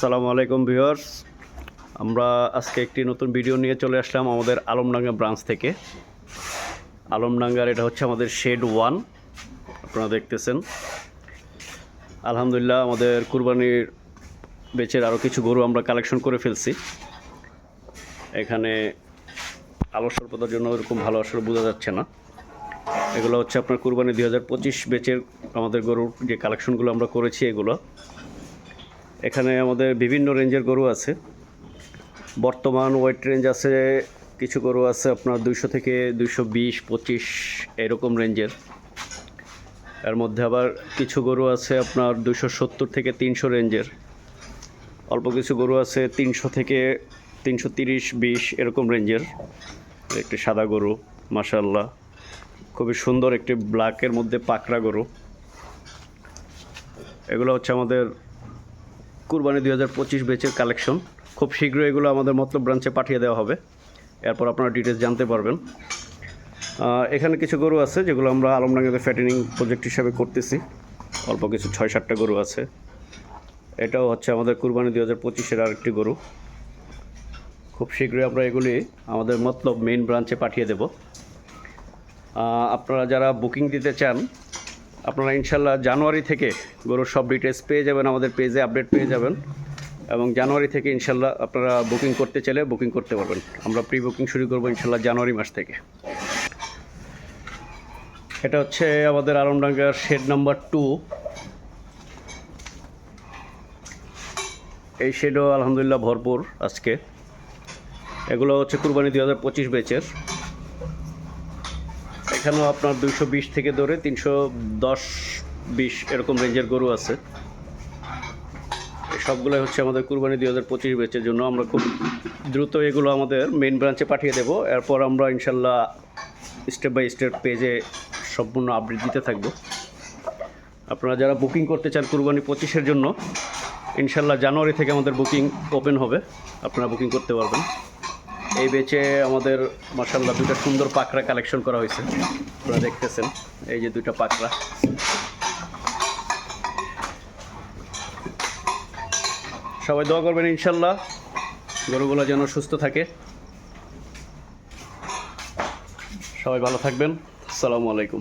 আসসালামু আলাইকুম ভিউয়ার্স। আমরা আজকে একটি নতুন ভিডিও নিয়ে চলে আসলাম আমাদের আলমডাঙ্গা ব্রাঞ্চ থেকে। আলমডাঙ্গার এটা হচ্ছে আমাদের শেড ওয়ান, আপনারা দেখতেছেন। আলহামদুলিল্লাহ আমাদের কুরবানির বেচের আরও কিছু গরু আমরা কালেকশন করে ফেলছি। এখানে আলো স্বল্পতার জন্য এরকম ভালো আসলে বোঝা যাচ্ছে না। এগুলো হচ্ছে আপনার কুরবানি দুই হাজার পঁচিশ বেচের আমাদের গরুর যে কালেকশনগুলো আমরা করেছি এগুলো। এখানে আমাদের বিভিন্ন রেঞ্জের গরু আছে। বর্তমান ওয়েট রেঞ্জ আছে, কিছু গরু আছে আপনার দুইশো থেকে দুইশো বিশ, পঁচিশ এরকম রেঞ্জের। এর মধ্যে আবার কিছু গরু আছে আপনার দুশো সত্তর থেকে তিনশো রেঞ্জের। অল্প কিছু গরু আছে তিনশো থেকে তিনশো তিরিশ, বিশ এরকম রেঞ্জের। একটি সাদা গরু মাশাল্লাহ খুবই সুন্দর একটি ব্ল্যাকের মধ্যে পাকড়া গরু। এগুলো হচ্ছে আমাদের কুরবানি দুই হাজার পঁচিশ বেচের কালেকশন। খুব শীঘ্রই এগুলো আমাদের মতলব ব্রাঞ্চে পাঠিয়ে দেওয়া হবে। এরপর আপনারা ডিটেলস জানতে পারবেন। এখানে কিছু গরু আছে যেগুলো আমরা আলমডাঙ্গাতে ফ্যাটেনিং প্রজেক্ট হিসাবে করতেছি। অল্প কিছু ছয় সাতটা গরু আছে। এটাও হচ্ছে আমাদের কুরবানি দুই হাজার পঁচিশের আরেকটি গরু। খুব শীঘ্রই আমরা এগুলি আমাদের মতলব মেইন ব্রাঞ্চে পাঠিয়ে দেব। আপনারা যারা বুকিং দিতে চান আপনারা ইনশাল্লাহ জানুয়ারি থেকে গরুর সব ডিটেলস পেয়ে যাবেন, আমাদের পেজে আপডেট পেয়ে যাবেন এবং জানুয়ারি থেকে ইনশাল্লাহ আপনারা বুকিং করতে চাইলে বুকিং করতে পারবেন। আমরা প্রি বুকিং শুরু করব ইনশাল্লাহ জানুয়ারি মাস থেকে। এটা হচ্ছে আমাদের আলমডাঙ্গার শেড নাম্বার টু এই শেডও আলহামদুলিল্লাহ ভরপুর আজকে। এগুলো হচ্ছে কুরবানি দুই হাজার পঁচিশ বেচের এখানেও আপনার দুইশো বিশ থেকে ধরে তিনশো দশ বিশ এরকম রেঞ্জের গরু আছে। সবগুলোই হচ্ছে আমাদের কুরবানি দুই হাজার পঁচিশ বেচের জন্য। আমরা খুব দ্রুত এগুলো আমাদের মেইন ব্রাঞ্চে পাঠিয়ে দেবো। এরপর আমরা ইনশাল্লাহ স্টেপ বাই স্টেপ পেজে সম্পূর্ণ আপডেট দিতে থাকব। আপনারা যারা বুকিং করতে চান কুরবানি পঁচিশের জন্য, ইনশাল্লাহ জানুয়ারি থেকে আমাদের বুকিং ওপেন হবে। আপনারা বুকিং করতে পারবেন। এই বেচে আমাদের মার্শাল্লাহ দুটো সুন্দর পাকড়া কালেকশন করা হয়েছে। আপনারা দেখতেছেন, এই যে দুইটা পাকড়া। সবাই দোয়া করবেন ইনশাল্লাহ গরুগুলো যেন সুস্থ থাকে। সবাই ভালো থাকবেন। আসসালামু আলাইকুম।